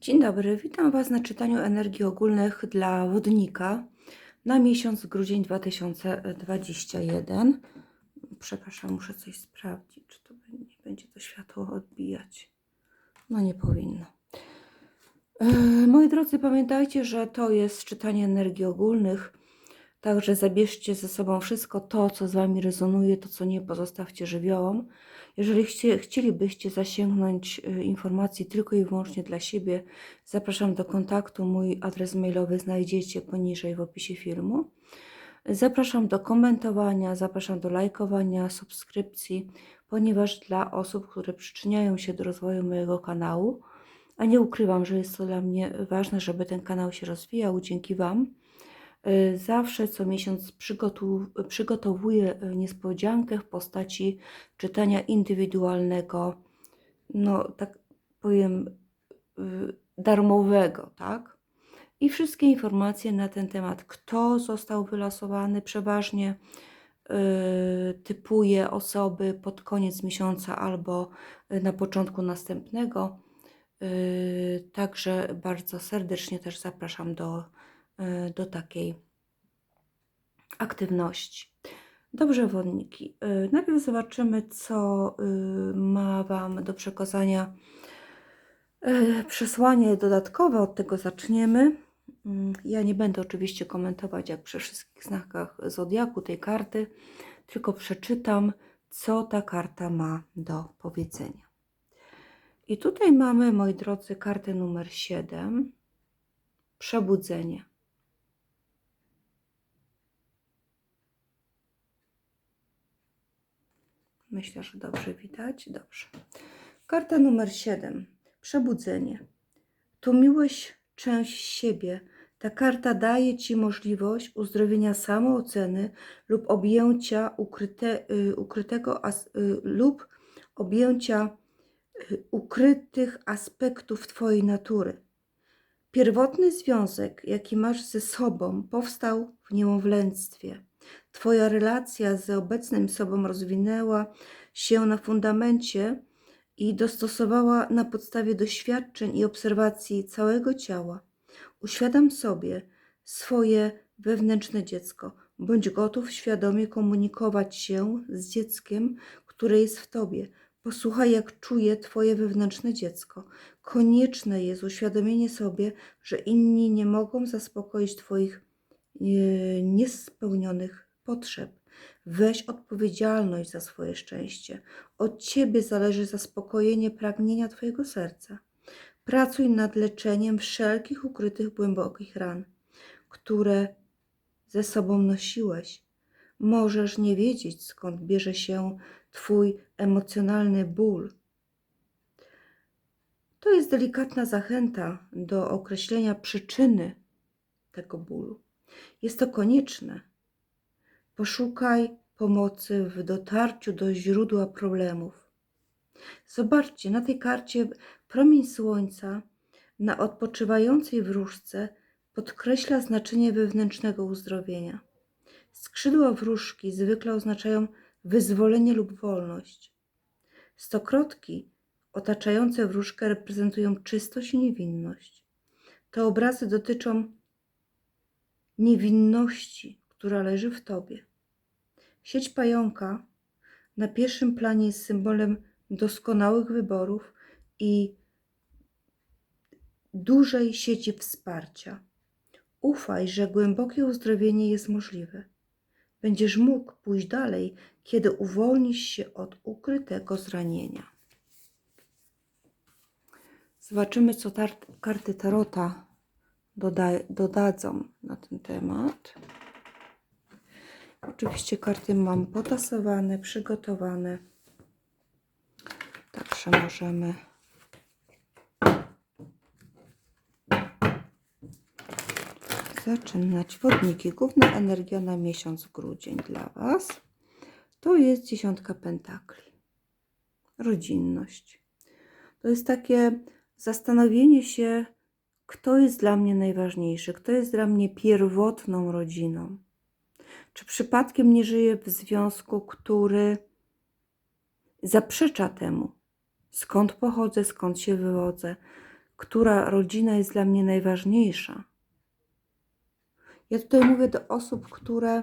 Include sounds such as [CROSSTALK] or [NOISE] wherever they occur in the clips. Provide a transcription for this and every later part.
Dzień dobry, witam Was na czytaniu energii ogólnych dla wodnika na miesiąc grudzień 2021. Przepraszam, muszę coś sprawdzić, czy to nie będzie to światło odbijać. No nie powinno. E, Moi drodzy, pamiętajcie, że to jest czytanie energii ogólnych, także zabierzcie ze sobą wszystko to, co z Wami rezonuje, to, co nie pozostawcie żywiołom. Jeżeli chcie, chcielibyście zasięgnąć y, informacji tylko i wyłącznie dla siebie, zapraszam do kontaktu. Mój adres mailowy znajdziecie poniżej w opisie filmu. Zapraszam do komentowania, zapraszam do lajkowania, subskrypcji, ponieważ dla osób, które przyczyniają się do rozwoju mojego kanału, a nie ukrywam, że jest to dla mnie ważne, żeby ten kanał się rozwijał dzięki Wam. Y, Zawsze co miesiąc przygotowuję y, niespodziankę w postaci czytania indywidualnego, no tak powiem, y, darmowego, tak? I wszystkie informacje na ten temat, kto został wylosowany, przeważnie typuję osoby pod koniec miesiąca albo na początku następnego. Także bardzo serdecznie też zapraszam do, do takiej aktywności. Dobrze, wodniki. y, Najpierw zobaczymy, co y, ma Wam do przekazania przesłanie dodatkowe. Od tego zaczniemy. Mm, Ja nie będę oczywiście komentować, jak przy wszystkich znakach zodiaku tej karty, tylko przeczytam, co ta karta ma do powiedzenia. I tutaj mamy, moi drodzy, kartę numer 7. Przebudzenie. Myślę, że dobrze widać. Dobrze. Karta numer 7. Przebudzenie. To miłość część siebie. Ta karta daje Ci możliwość uzdrowienia samooceny lub objęcia ukryte, y, ukrytego as, y, lub objęcia y, ukrytych aspektów Twojej natury. Pierwotny związek, jaki masz ze sobą, powstał w niemowlęctwie. Twoja relacja z obecnym sobą rozwinęła się na fundamencie i dostosowała na podstawie doświadczeń i obserwacji całego ciała. Uświadam sobie swoje wewnętrzne dziecko. Bądź gotów świadomie komunikować się z dzieckiem, które jest w tobie. Posłuchaj, jak czuje Twoje wewnętrzne dziecko. Konieczne jest uświadomienie sobie, że inni nie mogą zaspokoić Twoich niespełnionych potrzeb. Weź odpowiedzialność za swoje szczęście. Od Ciebie zależy zaspokojenie pragnienia Twojego serca. Pracuj nad leczeniem wszelkich ukrytych głębokich ran, które ze sobą nosiłeś. Możesz nie wiedzieć, skąd bierze się Twój emocjonalny ból. To jest delikatna zachęta do określenia przyczyny tego bólu. Jest to konieczne. Poszukaj pomocy w dotarciu do źródła problemów. Zobaczcie, na tej karcie promień słońca na odpoczywającej wróżce podkreśla znaczenie wewnętrznego uzdrowienia. Skrzydła wróżki zwykle oznaczają wyzwolenie lub wolność. Stokrotki otaczające wróżkę reprezentują czystość i niewinność. Te obrazy dotyczą niewinności, która leży w tobie. Sieć pająka na pierwszym planie jest symbolem doskonałych wyborów i dużej sieci wsparcia. Ufaj, że głębokie uzdrowienie jest możliwe. Będziesz mógł pójść dalej, kiedy uwolnisz się od ukrytego zranienia. Zobaczymy, co karty Tarota doda- dodadzą na ten temat. Oczywiście karty mam potasowane, przygotowane. Także możemy. Zaczynać. Wodniki. Główna energia na miesiąc grudzień dla Was to jest dziesiątka pentakli. Rodzinność. To jest takie zastanowienie się, kto jest dla mnie najważniejszy, kto jest dla mnie pierwotną rodziną. Czy przypadkiem nie żyję w związku, który zaprzecza temu, skąd pochodzę, skąd się wywodzę, która rodzina jest dla mnie najważniejsza. Ja tutaj mówię do osób, które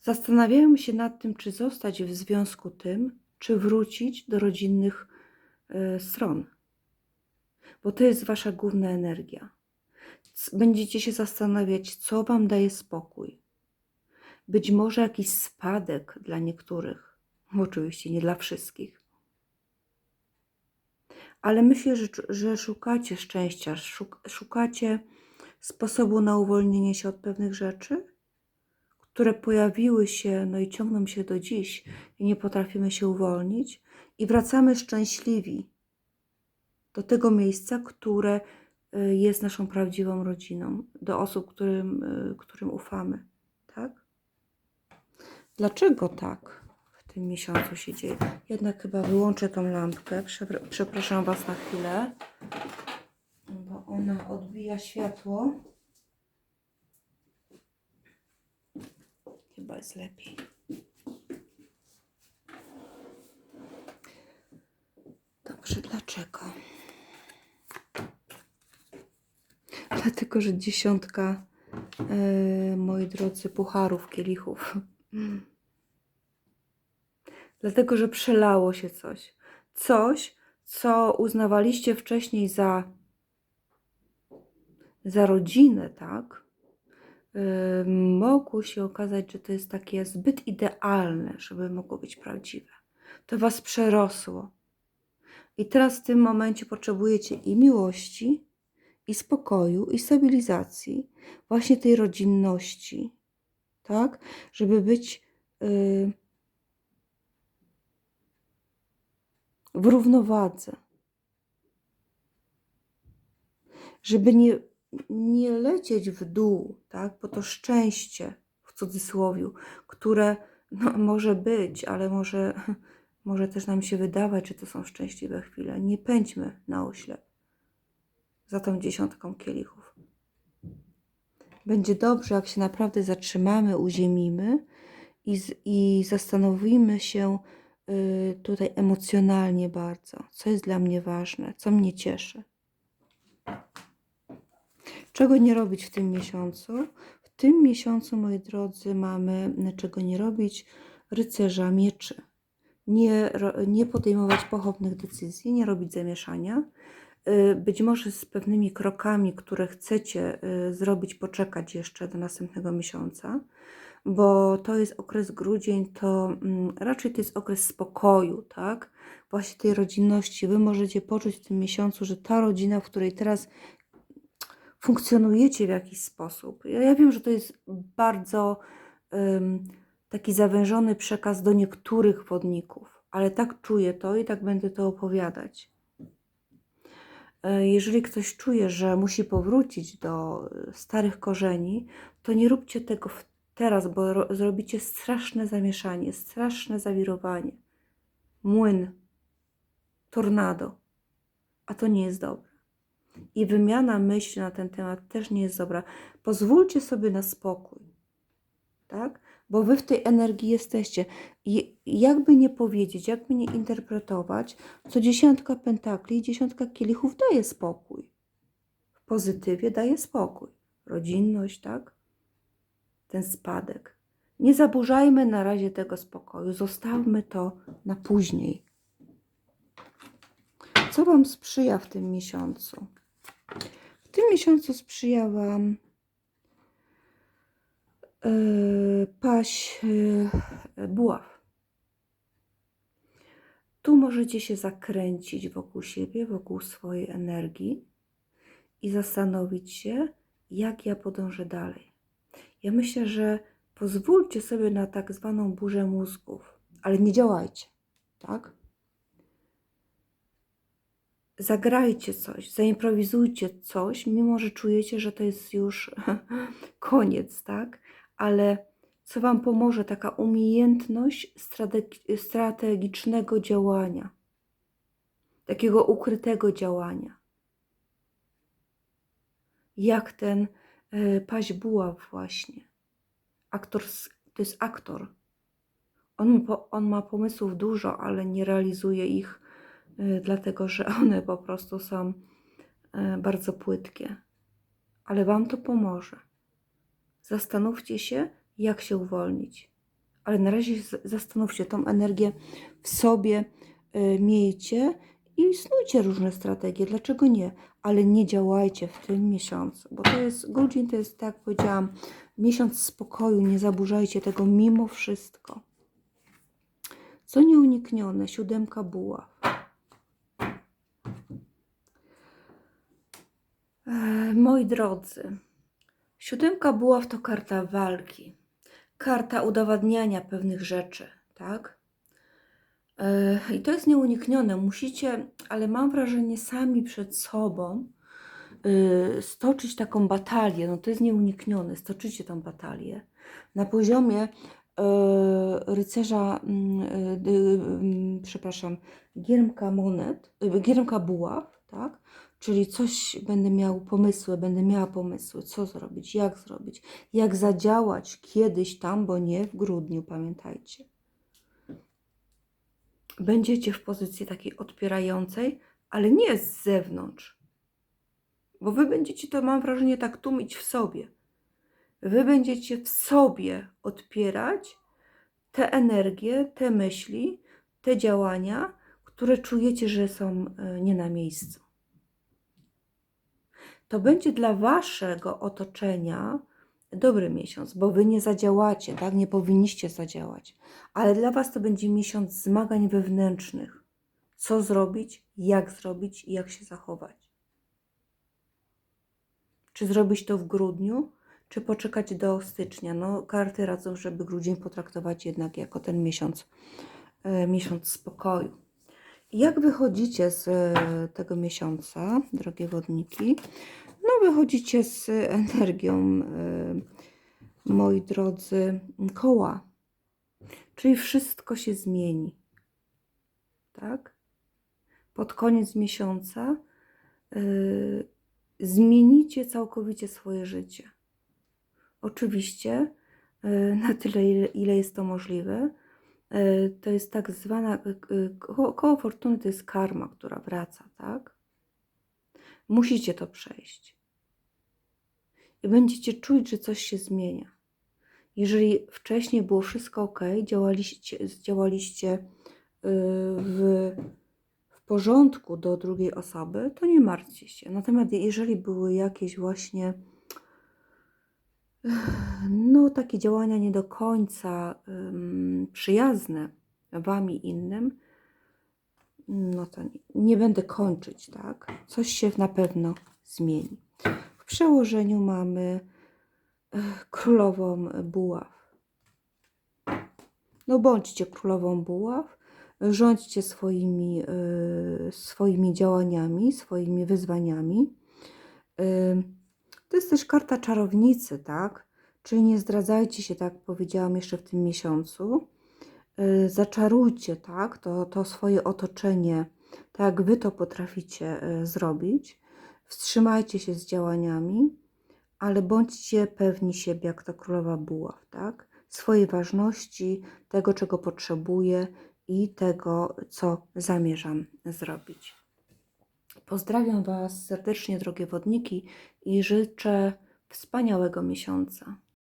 zastanawiają się nad tym, czy zostać w związku tym, czy wrócić do rodzinnych y, stron. Bo to jest wasza główna energia. Będziecie się zastanawiać, co wam daje spokój. Być może jakiś spadek dla niektórych, oczywiście nie dla wszystkich. Ale myślę, że, że szukacie szczęścia, szuk, szukacie sposobu na uwolnienie się od pewnych rzeczy, które pojawiły się, no i ciągną się do dziś i nie potrafimy się uwolnić, i wracamy szczęśliwi do tego miejsca, które y, jest naszą prawdziwą rodziną, do osób, którym, y, którym ufamy. Tak? Dlaczego tak w tym miesiącu się dzieje? Jednak chyba wyłączę tą lampkę. Przepra- Przepraszam Was na chwilę, bo ona odbija światło. Chyba jest lepiej. Dobrze, dlaczego? Dlatego, że dziesiątka, e, moi drodzy, pucharów, kielichów. Dlatego, że przelało się coś. Coś, co uznawaliście wcześniej za, za rodzinę, tak? Yy, mogło się okazać, że to jest takie zbyt idealne, żeby mogło być prawdziwe. To was przerosło. I teraz w tym momencie potrzebujecie i miłości, i spokoju, i stabilizacji, właśnie tej rodzinności, tak? Żeby być yy, w równowadze. Żeby nie, nie lecieć w dół, tak? Bo to szczęście, w cudzysłowiu, które no, może być, ale może, [LAUGHS] może też nam się wydawać, że to są szczęśliwe chwile. Nie pędźmy na oślep za tą dziesiątką kielichów. Będzie dobrze, jak się naprawdę zatrzymamy, uziemimy i, i zastanowimy się y, tutaj emocjonalnie bardzo, co jest dla mnie ważne, co mnie cieszy. Czego nie robić w tym miesiącu? W tym miesiącu, moi drodzy, mamy czego nie robić rycerza mieczy. Nie, nie podejmować pochopnych decyzji, nie robić zamieszania. Y, Być może z pewnymi krokami, które chcecie y, zrobić, poczekać jeszcze do następnego miesiąca, bo to jest okres grudzień, to mm, raczej to jest okres spokoju, tak? Właśnie tej rodzinności. Wy możecie poczuć w tym miesiącu, że ta rodzina, w której teraz funkcjonujecie w jakiś sposób. Ja, wiem, że to jest bardzo ym, taki zawężony przekaz do niektórych wodników, ale tak czuję to i tak będę to opowiadać. E, Jeżeli ktoś czuje, że musi powrócić do e, starych korzeni, to nie róbcie tego teraz, bo ro- zrobicie straszne zamieszanie, straszne zawirowanie. Młyn, tornado, a to nie jest dobre i wymiana myśli na ten temat też nie jest dobra. Pozwólcie sobie na spokój, tak? Bo wy w tej energii jesteście. I jakby nie powiedzieć, jakby nie interpretować, co dziesiątka pentakli i dziesiątka kielichów daje spokój. W pozytywie daje spokój. Rodzinność, tak? Ten spadek. Nie zaburzajmy na razie tego spokoju. Zostawmy to na później. Co Wam sprzyja w tym miesiącu? W tym miesiącu sprzyja Wam paść yy, buław. Tu możecie się zakręcić wokół siebie, wokół swojej energii i zastanowić się, jak ja podążę dalej. Ja myślę, że pozwólcie sobie na tak zwaną burzę mózgów, ale nie działajcie, tak? zagrajcie coś, zaimprowizujcie coś, mimo że czujecie, że to jest już [LAUGHS] koniec, tak? Ale co Wam pomoże? Taka umiejętność strategi- strategicznego działania, takiego ukrytego działania. Jak ten paź buław właśnie. Aktor, to jest aktor. On, on ma pomysłów dużo, ale nie realizuje ich y, dlatego że [LAUGHS] one po prostu są y, bardzo płytkie. Ale Wam to pomoże. Zastanówcie się, jak się uwolnić. Ale na razie zastanówcie, tą energię w sobie y, miejcie i snujcie różne strategie. Dlaczego nie? Ale nie działajcie w tym miesiącu, bo to jest grudzień, to jest, tak jak powiedziałam, miesiąc spokoju. Nie zaburzajcie tego mimo wszystko. Co nieuniknione? Siódemka buław. E, moi drodzy, siódemka buław to karta walki, karta udowadniania pewnych rzeczy, tak? E, I to jest nieuniknione. Musicie, ale mam wrażenie, sami przed sobą y, stoczyć taką batalię. No to jest nieuniknione. Stoczycie tą batalię na poziomie e, rycerza, mm, e, dy- mm, przepraszam, giermka monet, y, giermka buław, tak? Czyli coś będę miał pomysły, będę miała pomysły, co zrobić, jak zrobić, jak zadziałać kiedyś tam, bo nie w grudniu, pamiętajcie. Będziecie w pozycji takiej odpierającej, ale nie z zewnątrz. Bo wy będziecie to, mam wrażenie, tak tłumić w sobie. Wy będziecie w sobie odpierać te energie, te myśli, te działania, które czujecie, że są e, nie na miejscu. To będzie dla waszego otoczenia dobry miesiąc, bo wy nie zadziałacie, tak? Nie powinniście zadziałać. Ale dla was to będzie miesiąc zmagań wewnętrznych. Co zrobić, jak zrobić i jak się zachować. Czy zrobić to w grudniu, czy poczekać do stycznia? No, karty radzą, żeby grudzień potraktować jednak jako ten miesiąc, e, miesiąc spokoju. Jak wychodzicie z e, tego miesiąca, drogie wodniki? No, wychodzicie z energią, e, moi drodzy, koła. Czyli wszystko się zmieni. Tak? Pod koniec miesiąca y, zmienicie całkowicie swoje życie. Oczywiście y, na tyle, ile, jest to możliwe. To jest tak zwana ko- koło fortuny, to jest karma, która wraca, tak? Musicie to przejść. I będziecie czuć, że coś się zmienia. Jeżeli wcześniej było wszystko ok, działaliście, działaliście y, w, w porządku do drugiej osoby, to nie martwcie się. Natomiast jeżeli były jakieś właśnie no, takie działania nie do końca ym, przyjazne Wam i innym, no to nie, nie będę kończyć, tak? Coś się na pewno zmieni. W przełożeniu mamy eh, królową buław. No bądźcie królową buław, rządźcie swoimi, y, swoimi działaniami, swoimi wyzwaniami. Y, to jest też karta czarownicy, tak? Czyli nie zdradzajcie się, tak powiedziałam jeszcze w tym miesiącu. Y, zaczarujcie, tak? To, to swoje otoczenie, tak jak wy to potraficie y, zrobić. Wstrzymajcie się z działaniami, ale bądźcie pewni siebie, jak ta królowa buław, tak? Swojej ważności, tego, czego potrzebuję i tego, co zamierzam zrobić. Pozdrawiam Was serdecznie, drogie wodniki, i życzę wspaniałego miesiąca.